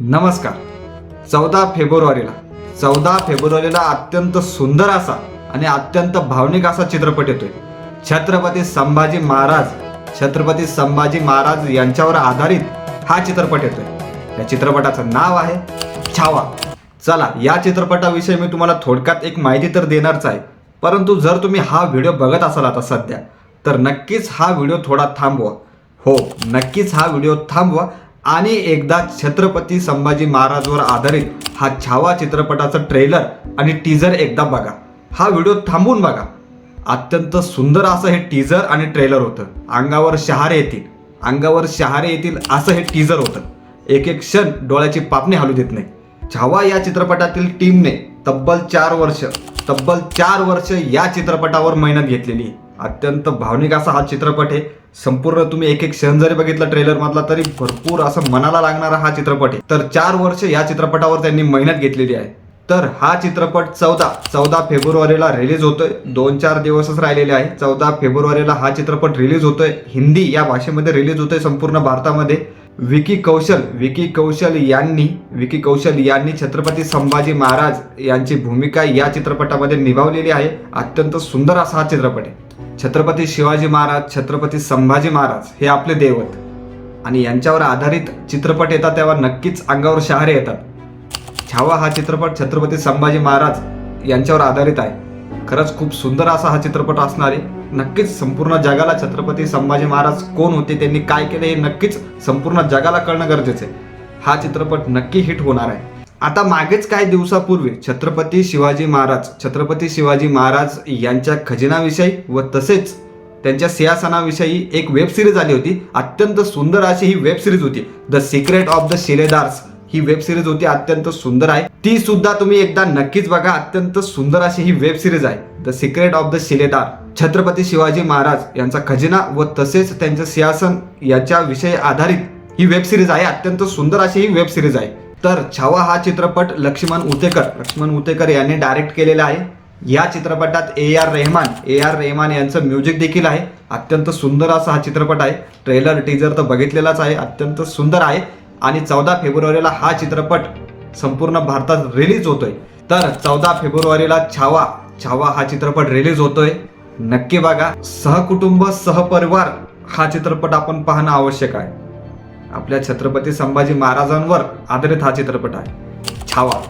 नमस्कार. चौदा फेब्रुवारीला. चौदा फेब्रुवारीला अत्यंत सुंदर असा आणि अत्यंत भावनिक असा चित्रपट येतोय. छत्रपती संभाजी महाराज छत्रपती संभाजी महाराज यांच्यावर आधारित हा चित्रपट येतोय. या चित्रपटाचं नाव आहे छावा. चला या चित्रपटाविषयी मी तुम्हाला थोडक्यात एक माहिती तर देणारच आहे. परंतु जर तुम्ही हा व्हिडिओ बघत असाल आता सध्या तर नक्कीच हा व्हिडिओ थोडा थांबवा. हो नक्कीच हा व्हिडिओ थांबवा आणि एकदा छत्रपती संभाजी महाराजवर आधारित हा छावा चित्रपटाचं ट्रेलर आणि टीझर एकदा बघा. हा व्हिडिओ थांबून बघा. अत्यंत सुंदर असं हे टीझर आणि ट्रेलर होतं. अंगावर शहारे येतील. अंगावर शहारे येतील असं हे टीझर होतं. एक एक क्षण डोळ्याची पापणी हलू देत नाही. छावा या चित्रपटातील टीमने तब्बल चार वर्ष तब्बल चार वर्ष या चित्रपटावर मेहनत घेतलेली आहे. अत्यंत भावनिक असा हा चित्रपट आहे. संपूर्ण तुम्ही एक एक क्षण जरी बघितला ट्रेलर मधला तरी भरपूर असं मनाला लागणारा हा चित्रपट आहे. तर चार वर्ष या चित्रपटावर त्यांनी मेहनत घेतलेली आहे. तर हा चित्रपट चौदा चौदा फेब्रुवारीला रिलीज होतोय. दोन चार दिवसच राहिलेले आहे. चौदा फेब्रुवारीला हा चित्रपट रिलीज होतोय. हिंदी या भाषेमध्ये रिलीज होतोय संपूर्ण भारतामध्ये. विकी कौशल विकी कौशल यांनी विकी कौशल यांनी छत्रपती संभाजी महाराज यांची भूमिका या चित्रपटामध्ये निभावलेली आहे. अत्यंत सुंदर असा हा चित्रपट आहे. छत्रपती शिवाजी महाराज छत्रपती संभाजी महाराज हे आपले दैवत आणि यांच्यावर आधारित चित्रपट येतात तेव्हा नक्कीच अंगावर शहारे येतात. छावा हा चित्रपट छत्रपती संभाजी महाराज यांच्यावर आधारित आहे. खरंच खूप सुंदर असा हा चित्रपट असणार आहे नक्कीच संपूर्ण जगाला छत्रपती संभाजी महाराज कोण होते त्यांनी काय केले हे नक्कीच संपूर्ण जगाला कळणं गरजेचं आहे. हा चित्रपट नक्की हिट होणार आहे. आता मागेच काही दिवसापूर्वी छत्रपती शिवाजी महाराज छत्रपती शिवाजी महाराज यांच्या खजिनाविषयी व तसेच त्यांच्या सिंहासनाविषयी एक वेब सिरीज आली होती. अत्यंत सुंदर अशी ही वेब सिरीज होती. The secret of the Shiledars he web series होती अत्यंत सुंदर आहे. ती सुद्धा तुम्ही एकदा नक्कीच बघा अत्यंत सुंदर अशी ही वेब सिरीज आहे. द सिक्रेट ऑफ द शिलेदार छत्रपती शिवाजी महाराज यांचा खजिना व तसेच त्यांचं सिंहासन याच्या विषयी आधारित ही वेब सिरीज आहे. अत्यंत सुंदर अशी ही वेब सिरीज आहे. तर छावा हा चित्रपट लक्ष्मण उतेकर लक्ष्मण उतेकर यांनी डायरेक्ट केलेला आहे. या चित्रपटात A R Rahman A R Rahman यांचं म्युझिक देखील आहे. अत्यंत सुंदर असा हा चित्रपट आहे. ट्रेलर टीजर तर बघितलेलाच आहे. अत्यंत सुंदर आहे. आणि चौदा फेब्रुवारीला हा चित्रपट संपूर्ण भारतात रिलीज होतोय. तर चौदा फेब्रुवारीला छावा छावा हा चित्रपट रिलीज होतोय. नक्की बघा. सहकुटुंब सहपरिवार हा चित्रपट आपण पाहणं आवश्यक आहे. आपल्या छत्रपती संभाजी महाराजांवर आधारित हा चित्रपट आहे. छावा.